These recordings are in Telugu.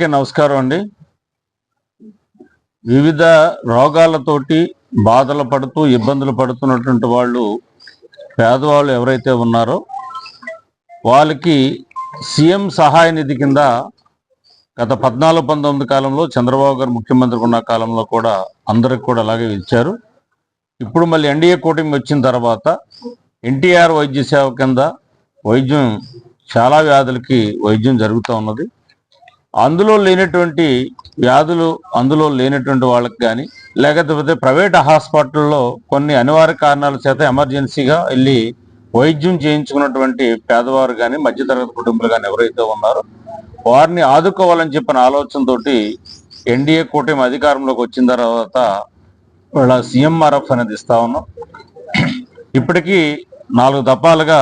ఓకే, నమస్కారం అండి. వివిధ రోగాలతోటి బాధలు పడుతూ ఇబ్బందులు పడుతున్నటువంటి వాళ్ళు పేదవాళ్ళు ఎవరైతే ఉన్నారో వాళ్ళకి సీఎం సహాయ నిధి కింద గత పద్నాలుగు పంతొమ్మిది కాలంలో చంద్రబాబు గారు ముఖ్యమంత్రి ఉన్న కాలంలో కూడా అందరికి కూడా అలాగే ఇచ్చారు. ఇప్పుడు మళ్ళీ ఎన్డీఏ కూటమి వచ్చిన తర్వాత ఎన్టీఆర్ వైద్య సేవ కింద వైద్యం చాలా వ్యాధులకి వైద్యం జరుగుతూ ఉన్నది. అందులో లేనటువంటి వ్యాధులు అందులో లేనటువంటి వాళ్ళకి కానీ లేకపోతే ప్రైవేట్ హాస్పిటల్లో కొన్ని అనివార్య కారణాల చేత ఎమర్జెన్సీగా వెళ్ళి వైద్యం చేయించుకున్నటువంటి పేదవారు కానీ మధ్యతరగతి కుటుంబాలు కానీ ఎవరైతే ఉన్నారో వారిని ఆదుకోవాలని చెప్పిన ఆలోచనతోటి ఎన్డీఏ కూటమి అధికారంలోకి వచ్చిన తర్వాత వాళ్ళ సీఎంఆర్ఎఫ్ అనేది ఇస్తా ఉన్నాం. ఇప్పటికీ నాలుగు దఫాలుగా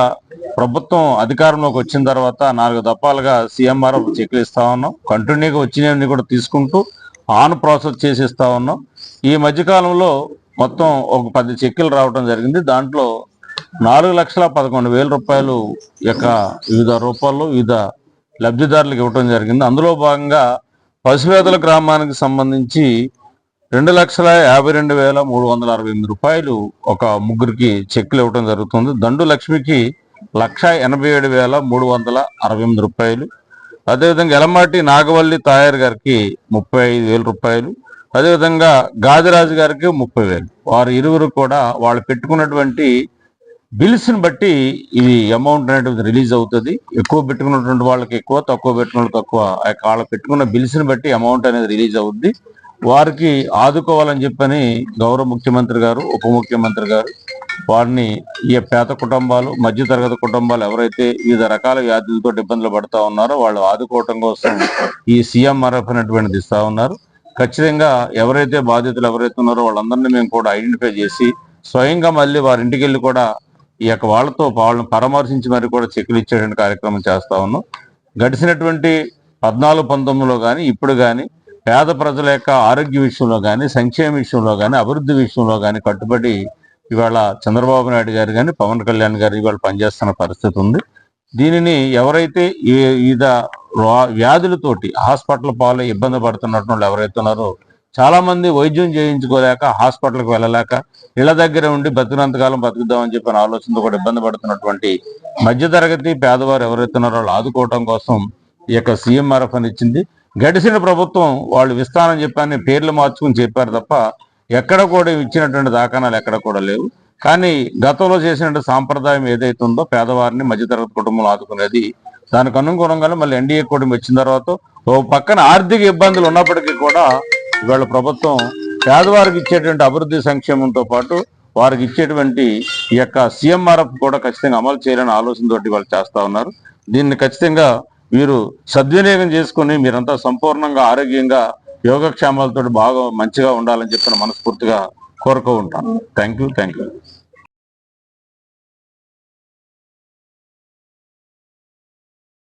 ప్రభుత్వం అధికారంలోకి వచ్చిన తర్వాత నాలుగు దఫాలుగా సీఎంఆర్ఎఫ్ చెక్లు ఇస్తా ఉన్నాం. కంటిన్యూగా వచ్చినవన్నీ కూడా తీసుకుంటూ ఆన్ ప్రాసెస్ చేసి ఇస్తా ఉన్నాం. ఈ మధ్యకాలంలో మొత్తం ఒక పది చెక్కులు రావడం జరిగింది. దాంట్లో నాలుగు లక్షల పదకొండు వేల రూపాయలు యొక్క వివిధ రూపాల్లో వివిధ లబ్ధిదారులకు ఇవ్వడం జరిగింది. అందులో భాగంగా పశువేదల గ్రామానికి సంబంధించి రెండు లక్షల యాభై రెండు వేల మూడు వందల అరవై ఎనిమిది రూపాయలు ఒక ముగ్గురికి చెక్కులు ఇవ్వడం జరుగుతుంది. దండు లక్ష్మికి లక్ష ఎనభై ఏడు వేల మూడు వందల అరవై ఎనిమిది రూపాయలు. అదేవిధంగా ఎలమాటి నాగవల్లి తాయర్ గారికి ముప్పై ఐదు వేల రూపాయలు. అదేవిధంగా గాదిరాజు గారికి ముప్పై వేలు. వారు ఇరువురు కూడా వాళ్ళు పెట్టుకున్నటువంటి బిల్స్ని బట్టి ఇది అమౌంట్ అనేటువంటిది రిలీజ్ అవుతుంది. ఎక్కువ పెట్టుకున్నటువంటి వాళ్ళకి ఎక్కువ తక్కువ పెట్టుకున్న తక్కువ. వాళ్ళు పెట్టుకున్న బిల్స్ని బట్టి అమౌంట్ అనేది రిలీజ్ అవుద్ది. వారికి ఆదుకోవాలని చెప్పని గౌరవ ముఖ్యమంత్రి గారు ఉప ముఖ్యమంత్రి గారు వారిని ఈ పేద కుటుంబాలు మధ్యతరగతి కుటుంబాలు ఎవరైతే వివిధ రకాల వ్యాధులతో ఇబ్బందులు పడతా ఉన్నారో వాళ్ళు ఆదుకోవటం కోసం ఈ సీఎంఆర్ఎఫ్ అనేటువంటిది ఇస్తా ఉన్నారు. ఖచ్చితంగా ఎవరైతే బాధితులు ఎవరైతే ఉన్నారో వాళ్ళందరినీ మేము కూడా ఐడెంటిఫై చేసి స్వయంగా మళ్ళీ వారి ఇంటికి వెళ్ళి కూడా ఈ యొక్క వాళ్ళతో వాళ్ళని పరామర్శించి మరి కూడా చెక్కులు ఇచ్చేటువంటి కార్యక్రమం చేస్తా ఉన్నాం. గడిచినటువంటి పద్నాలుగు పంతొమ్మిదిలో కానీ ఇప్పుడు కానీ పేద ప్రజల యొక్క ఆరోగ్య విషయంలో కానీ సంక్షేమ విషయంలో కానీ అభివృద్ధి విషయంలో కానీ కట్టుబడి ఇవాళ చంద్రబాబు నాయుడు గారు కానీ పవన్ కళ్యాణ్ గారు ఇవాళ పనిచేస్తున్న పరిస్థితి ఉంది. దీనిని ఎవరైతే ఈ వివిధ వ్యాధులతోటి హాస్పిటల్ పాలు ఇబ్బంది పడుతున్నట్టు వాళ్ళు ఎవరైతే ఉన్నారో చాలా మంది వైద్యం చేయించుకోలేక హాస్పిటల్కి వెళ్ళలేక ఇళ్ళ దగ్గర ఉండి బతికినంతకాలం బతుకుదామని చెప్పిన ఆలోచనతో కూడా ఇబ్బంది పడుతున్నటువంటి మధ్యతరగతి పేదవారు ఎవరైతే ఉన్నారో వాళ్ళు ఆదుకోవటం కోసం ఈ యొక్క సీఎంఆర్ఎఫ్ అని ఇచ్చింది. గడిచిన ప్రభుత్వం వాళ్ళు విస్తానం చెప్పని పేర్లు మార్చుకుని చెప్పారు తప్ప ఎక్కడ కూడా ఇచ్చినటువంటి దాఖనాలు ఎక్కడ కూడా లేవు. కానీ గతంలో చేసిన సాంప్రదాయం ఏదైతే ఉందో పేదవారిని మధ్యతరగతి కుటుంబంలో ఆదుకునేది దానికి అనుగుణంగానే మళ్ళీ ఎన్డీఏ కూటమి వచ్చిన తర్వాత ఓ పక్కన ఆర్థిక ఇబ్బందులు ఉన్నప్పటికీ కూడా ఇవాళ ప్రభుత్వం పేదవారికి ఇచ్చేటువంటి అభివృద్ధి సంక్షేమంతో పాటు వారికి ఇచ్చేటువంటి ఈ యొక్క సీఎంఆర్ఎఫ్ కూడా ఖచ్చితంగా అమలు చేయాలని ఆలోచనతోటి వాళ్ళు చేస్తూ ఉన్నారు. దీన్ని ఖచ్చితంగా వీరు సద్వినియోగం చేసుకుని మీరంతా సంపూర్ణంగా ఆరోగ్యంగా యోగక్షేమాలతో బాగా మంచిగా ఉండాలని చెప్పిన మనస్ఫూర్తిగా కోరుకో ఉంటాను. Thank you thank you